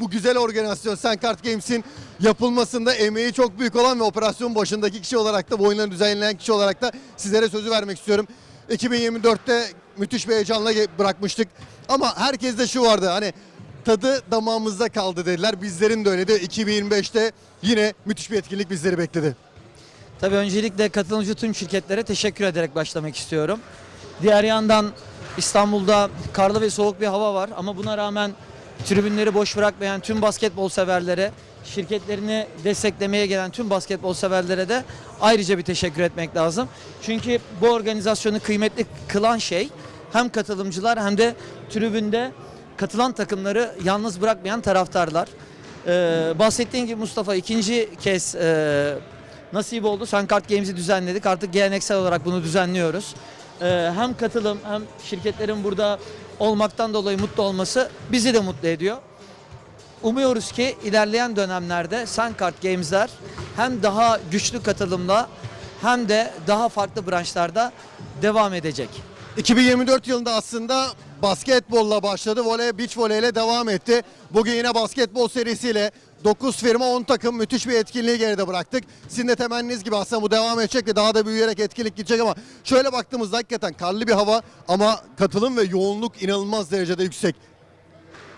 bu güzel organizasyon Senkart Games'in yapılmasında emeği çok büyük olan ve operasyon başındaki kişi olarak da bu oyunları düzenleyen kişi olarak da sizlere sözü vermek istiyorum. 2024'te müthiş bir heyecanla bırakmıştık. Ama herkeste şu vardı hani tadı damağımızda kaldı dediler. Bizlerin de öyleydi. 2025'te yine müthiş bir etkinlik bizleri bekledi. Tabii öncelikle katılımcı tüm şirketlere teşekkür ederek başlamak istiyorum. Diğer yandan İstanbul'da karlı ve soğuk bir hava var ama buna rağmen tribünleri boş bırakmayan tüm basketbol severlere, şirketlerini desteklemeye gelen tüm basketbol severlere de ayrıca bir teşekkür etmek lazım. Çünkü bu organizasyonu kıymetli kılan şey hem katılımcılar hem de tribünde katılan takımları yalnız bırakmayan taraftarlar. Ee, bahsettiğin gibi Mustafa ikinci kez e, nasip oldu. Sunkart Games'i düzenledik. Artık geleneksel olarak bunu düzenliyoruz. Ee, hem katılım hem şirketlerin burada olmaktan dolayı mutlu olması bizi de mutlu ediyor. Umuyoruz ki ilerleyen dönemlerde Sunkart Games'ler hem daha güçlü katılımla hem de daha farklı branşlarda devam edecek. 2024 yılında aslında basketbolla başladı. Voley, beach voley ile devam etti. Bugün yine basketbol serisiyle 9 firma 10 takım müthiş bir etkinliği geride bıraktık. Sizin de temenniniz gibi aslında bu devam edecek ve daha da büyüyerek etkinlik gidecek ama şöyle baktığımızda hakikaten karlı bir hava ama katılım ve yoğunluk inanılmaz derecede yüksek.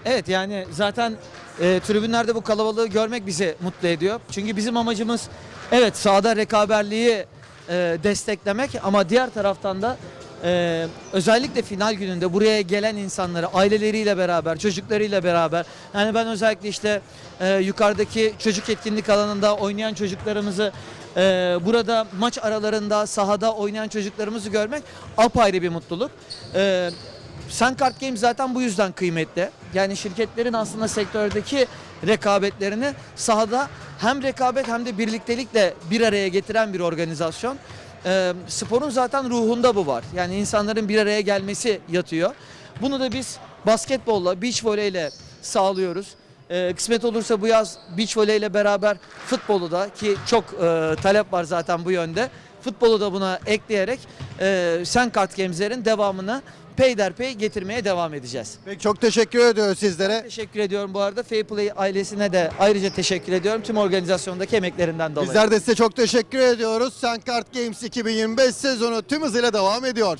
Evet yani zaten e, tribünlerde bu kalabalığı görmek bizi mutlu ediyor. Çünkü bizim amacımız evet sahada rekaberliği e, desteklemek ama diğer taraftan da e, özellikle final gününde buraya gelen insanları aileleriyle beraber, çocuklarıyla beraber yani ben özellikle işte e, yukarıdaki çocuk etkinlik alanında oynayan çocuklarımızı e, burada maç aralarında sahada oynayan çocuklarımızı görmek apayrı bir mutluluk. E, Sunkart Games zaten bu yüzden kıymetli. Yani şirketlerin aslında sektördeki rekabetlerini sahada hem rekabet hem de birliktelikle bir araya getiren bir organizasyon. Ee, sporun zaten ruhunda bu var. Yani insanların bir araya gelmesi yatıyor. Bunu da biz basketbolla, beach voleyle sağlıyoruz. Ee, kısmet olursa bu yaz beach voleyle beraber futbolu da ki çok e, talep var zaten bu yönde. Futbolu da buna ekleyerek e, Sunkart Games'lerin devamını peyderpey getirmeye devam edeceğiz. Peki çok teşekkür ediyoruz sizlere. Teşekkür ediyorum bu arada. Fairplay ailesine de ayrıca teşekkür ediyorum. Tüm organizasyondaki emeklerinden dolayı. Bizler de size çok teşekkür ediyoruz. Senkart Games 2025 sezonu tüm hızıyla devam ediyor.